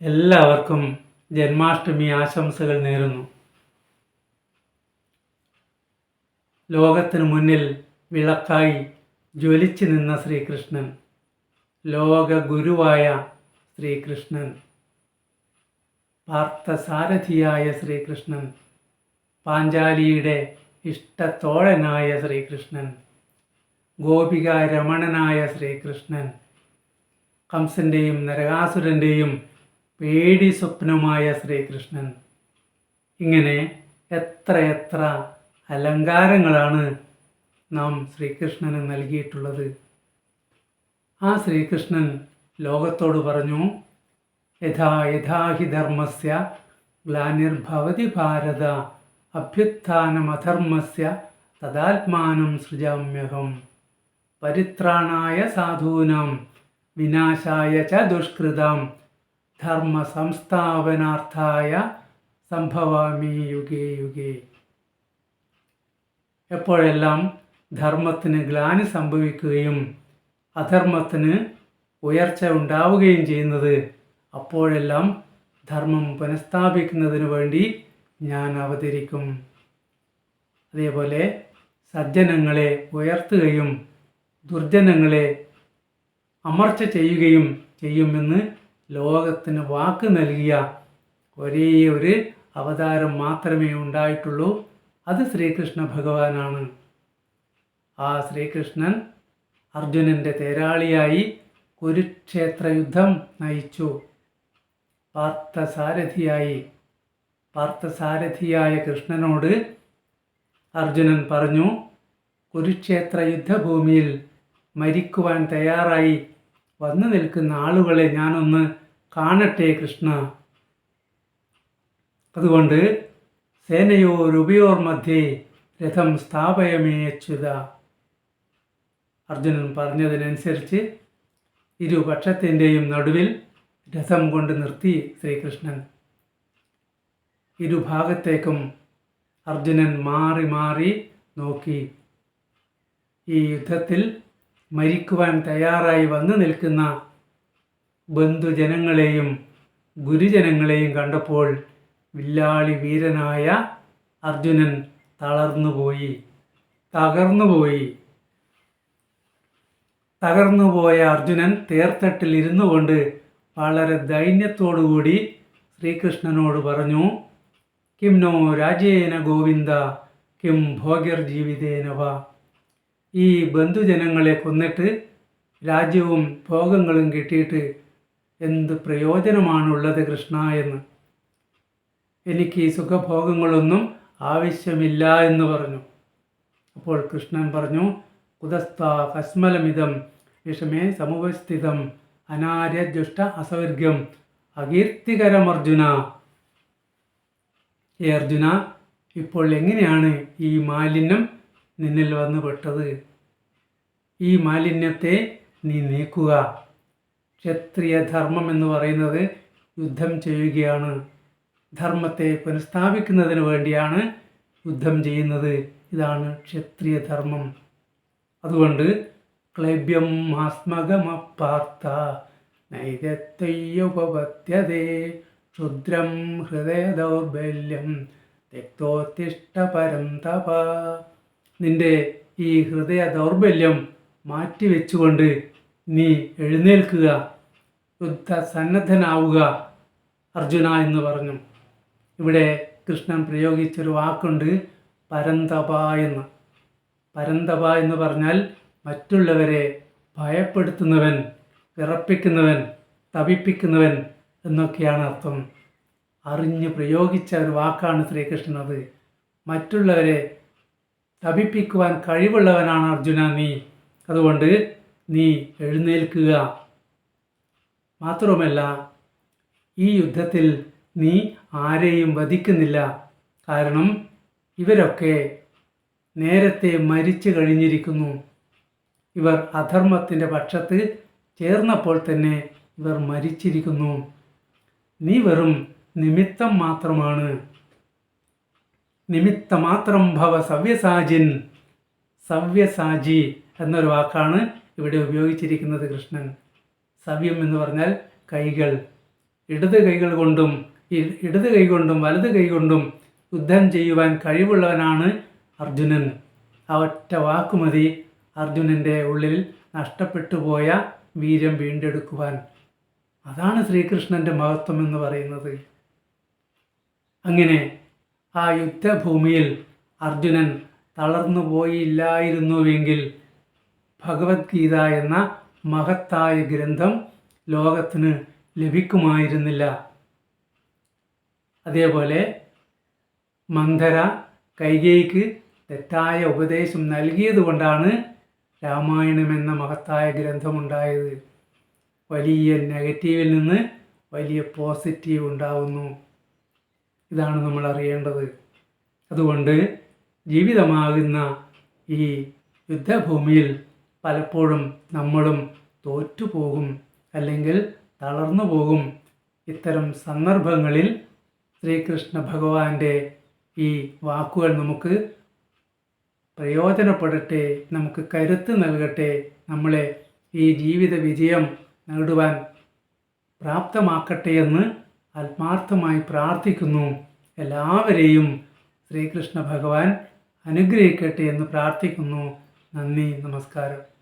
എല്ലാവർക്കും ജന്മാഷ്ടമി ആശംസകൾ നേരുന്നു. ലോകത്തിനു മുന്നിൽ വിളക്കായി ജ്വലിച്ചു നിന്ന ശ്രീകൃഷ്ണൻ ലോക ഗുരുവായ ശ്രീകൃഷ്ണൻ പാർത്ഥസാരഥിയായ ശ്രീകൃഷ്ണൻ പാഞ്ചാലിയുടെ ഇഷ്ടത്തോഴനായ ശ്രീകൃഷ്ണൻ ഗോപിക രമണനായ ശ്രീകൃഷ്ണൻ കംസന്റെയും നരകാസുരന്റെയും പേടി സ്വപ്നമായ ശ്രീകൃഷ്ണൻ. ഇങ്ങനെ എത്ര എത്ര അലങ്കാരങ്ങളാണ് നാം ശ്രീകൃഷ്ണന് നൽകിയിട്ടുള്ളത്. ആ ശ്രീകൃഷ്ണൻ ലോകത്തോട് പറഞ്ഞു യഥാ യഥാഹി ധർമ്മസ്യ ഗ്ലാനിർഭവതി ഭാരത അഭ്യുത്ഥാനമധർമ്മസ്യ തദാത്മാനം സൃജാമ്യഹം പരിത്രാണായ സാധൂനാം വിനാശായ ച ദുഷ്കൃതാം ധർമ്മ സംസ്ഥാപനാർത്ഥായ സംഭവാമി യുഗേ യുഗേ. എപ്പോഴെല്ലാം ധർമ്മത്തിന് ഗ്ലാനി സംഭവിക്കുകയും അധർമ്മത്തിന് ഉയർച്ച ഉണ്ടാവുകയും ചെയ്യുന്നത് അപ്പോഴെല്ലാം ധർമ്മം പുനഃസ്ഥാപിക്കുന്നതിന് വേണ്ടി ഞാൻ അവതരിക്കും. അതേപോലെ സജ്ജനങ്ങളെ ഉയർത്തുകയും ദുർജനങ്ങളെ അമർച്ച ചെയ്യുകയും ചെയ്യുമെന്ന് ലോകത്തിന് വാക്ക് നൽകിയ ഒരേ ഒരു അവതാരം മാത്രമേ ഉണ്ടായിട്ടുള്ളൂ. അത് ശ്രീകൃഷ്ണ ഭഗവാനാണ്. ആ ശ്രീകൃഷ്ണൻ അർജുനന്റെ തേരാളിയായി കുരുക്ഷേത്ര യുദ്ധം നയിച്ചു. പാർത്ഥസാരഥിയായി. പാർത്ഥസാരഥിയായ കൃഷ്ണനോട് അർജുനൻ പറഞ്ഞു കുരുക്ഷേത്ര യുദ്ധഭൂമിയിൽ മരിക്കുവാൻ തയ്യാറായി. വന്നു നിൽക്കുന്ന ആളുകളെ ഞാനൊന്ന് കാണട്ടെ കൃഷ്ണ. അതുകൊണ്ട് സേനയോ സേനയോരുപയോർ മധ്യേ രഥം സ്ഥാപയമേച്ചുത അർജുനൻ പറഞ്ഞതിനനുസരിച്ച് ഇരുപക്ഷത്തിന്റെയും നടുവിൽ രഥം കൊണ്ട് നിർത്തി ശ്രീകൃഷ്ണൻ. ഇരുഭാഗത്തേക്കും അർജുനൻ മാറി മാറി നോക്കി. ഈ യുദ്ധത്തിൽ മരിക്കുവാൻ തയ്യാറായി വന്നു നിൽക്കുന്ന ബന്ധുജനങ്ങളെയും ഗുരുജനങ്ങളെയും കണ്ടപ്പോൾ വില്ലാളി വീരനായ അർജുനൻ തളർന്നുപോയി തകർന്നുപോയി. തകർന്നുപോയ അർജുനൻ തേർത്തട്ടിൽ ഇരുന്നു കൊണ്ട് വളരെ ദൈന്യത്തോടുകൂടി ശ്രീകൃഷ്ണനോട് പറഞ്ഞു കിം നോ രാജേന ഗോവിന്ദ കിം ഭോഗ്യർ ജീവിതേനവ. ഈ ബന്ധുജനങ്ങളെ കൊന്നിട്ട് രാജ്യവും ഭോഗങ്ങളും കിട്ടിയിട്ട് എന്ത് പ്രയോജനമാണുള്ളത് കൃഷ്ണ എന്ന്. എനിക്ക് ഈ സുഖഭോഗങ്ങളൊന്നും ആവശ്യമില്ല എന്ന് പറഞ്ഞു. അപ്പോൾ കൃഷ്ണൻ പറഞ്ഞു കുതസ്ഥ കസ്മലമിതം വിഷമേ സമുപസ്ഥിതം അനാര്യജുഷ്ട അസൗർഗ്യം അകീർത്തികരമർജുന. ഏ അർജുന ഇപ്പോൾ എങ്ങനെയാണ് ഈ മാലിന്യം നിന്നിൽ വന്നു പെട്ടത്. ഈ മാലിന്യത്തെ നീ നീക്കുക. ക്ഷത്രിയ ധർമ്മം എന്ന് പറയുന്നത് യുദ്ധം ചെയ്യുകയാണ്. ധർമ്മത്തെ പുനഃസ്ഥാപിക്കുന്നതിന് വേണ്ടിയാണ് യുദ്ധം ചെയ്യുന്നത്. ഇതാണ് ക്ഷത്രിയ ധർമ്മം. അതുകൊണ്ട് ക്ലൈബ്യം ആസ്മകമപ്പാർത്ത നൈതത്വയ്യുപപത്യതേ ക്ഷുദ്രം ഹൃദയ ദൗർബല്യം രക്തോത്തിഷ്ടപരം തപ നിന്റെ ഈ ഹൃദയ ദൗർബല്യം മാറ്റിവെച്ചുകൊണ്ട് നീ എഴുന്നേൽക്കുക യുദ്ധ സന്നദ്ധനാവുക അർജുന എന്ന് പറഞ്ഞു. ഇവിടെ കൃഷ്ണൻ പ്രയോഗിച്ചൊരു വാക്കുണ്ട് പരന്തപ എന്ന്. പരന്തപ എന്ന് പറഞ്ഞാൽ മറ്റുള്ളവരെ ഭയപ്പെടുത്തുന്നവൻ വിറപ്പിക്കുന്നവൻ തപിപ്പിക്കുന്നവൻ എന്നൊക്കെയാണ് അർത്ഥം. അറിഞ്ഞ് പ്രയോഗിച്ച ഒരു വാക്കാണ് ശ്രീകൃഷ്ണൻ അത്. മറ്റുള്ളവരെ തപിപ്പിക്കുവാൻ കഴിവുള്ളവനാണ് അർജുന നീ. അതുകൊണ്ട് നീ എഴുന്നേൽക്കുക. മാത്രവുമല്ല ഈ യുദ്ധത്തിൽ നീ ആരെയും വധിക്കുന്നില്ല. കാരണം ഇവരൊക്കെ നേരത്തെ മരിച്ചു കഴിഞ്ഞിരിക്കുന്നു. ഇവർ അധർമ്മത്തിന്റെ പക്ഷത്ത് ചേർന്നപ്പോൾ തന്നെ ഇവർ മരിച്ചിരിക്കുന്നു. നീ വെറും നിമിത്തം മാത്രമാണ്. നിമിത്തമാത്രം ഭവ സവ്യസാജിൻ. സവ്യസാജി എന്നൊരു വാക്കാണ് ഇവിടെ ഉപയോഗിച്ചിരിക്കുന്നത് കൃഷ്ണൻ. സവ്യം എന്ന് പറഞ്ഞാൽ കൈകൾ. ഇടത് കൈകൾ കൊണ്ടും ഇടത് കൈ കൊണ്ടും വലത് കൈ കൊണ്ടും യുദ്ധം ചെയ്യുവാൻ കഴിവുള്ളവനാണ് അർജുനൻ. ആ ഒറ്റ വാക്കുമതി അർജുനന്റെ ഉള്ളിൽ നഷ്ടപ്പെട്ടു പോയ വീര്യം വീണ്ടെടുക്കുവാൻ. അതാണ് ശ്രീകൃഷ്ണന്റെ മഹത്വം എന്ന് പറയുന്നത്. അങ്ങനെ ആ യുദ്ധഭൂമിയിൽ അർജുനൻ തളർന്നു പോയില്ലായിരുന്നുവെങ്കിൽ ഭഗവത്ഗീത എന്ന മഹത്തായ ഗ്രന്ഥം ലോകത്തിന് ലഭിക്കുമായിരുന്നില്ല. അതേപോലെ മന്ധര കൈകേയിക്ക് തെറ്റായ ഉപദേശം നൽകിയതുകൊണ്ടാണ് രാമായണം എന്ന മഹത്തായ ഗ്രന്ഥമുണ്ടായത്. വലിയ നെഗറ്റീവിൽ നിന്ന് വലിയ പോസിറ്റീവ് ഉണ്ടാവുന്നു. ഇതാണ് നമ്മൾ അറിയേണ്ടത്. അതുകൊണ്ട് ജീവിതമാകുന്ന ഈ യുദ്ധഭൂമിയിൽ പലപ്പോഴും നമ്മളും തോറ്റുപോകും അല്ലെങ്കിൽ തളർന്നു പോകും ഇത്തരം സന്ദർഭങ്ങളിൽ ശ്രീകൃഷ്ണ ഭഗവാന്റെ ഈ വാക്കുകൾ നമുക്ക് പ്രയോജനപ്പെടട്ടെ നമുക്ക് കരുത്ത് നൽകട്ടെ നമ്മളെ ഈ ജീവിത വിജയം നേടുവാൻ പ്രാപ്തമാക്കട്ടെ എന്ന് ആത്മാർത്ഥമായി പ്രാർത്ഥിക്കുന്നു. എല്ലാവരെയും ശ്രീകൃഷ്ണ ഭഗവാൻ അനുഗ്രഹിക്കട്ടെ എന്ന് പ്രാർത്ഥിക്കുന്നു. നന്ദി നമസ്കാരം.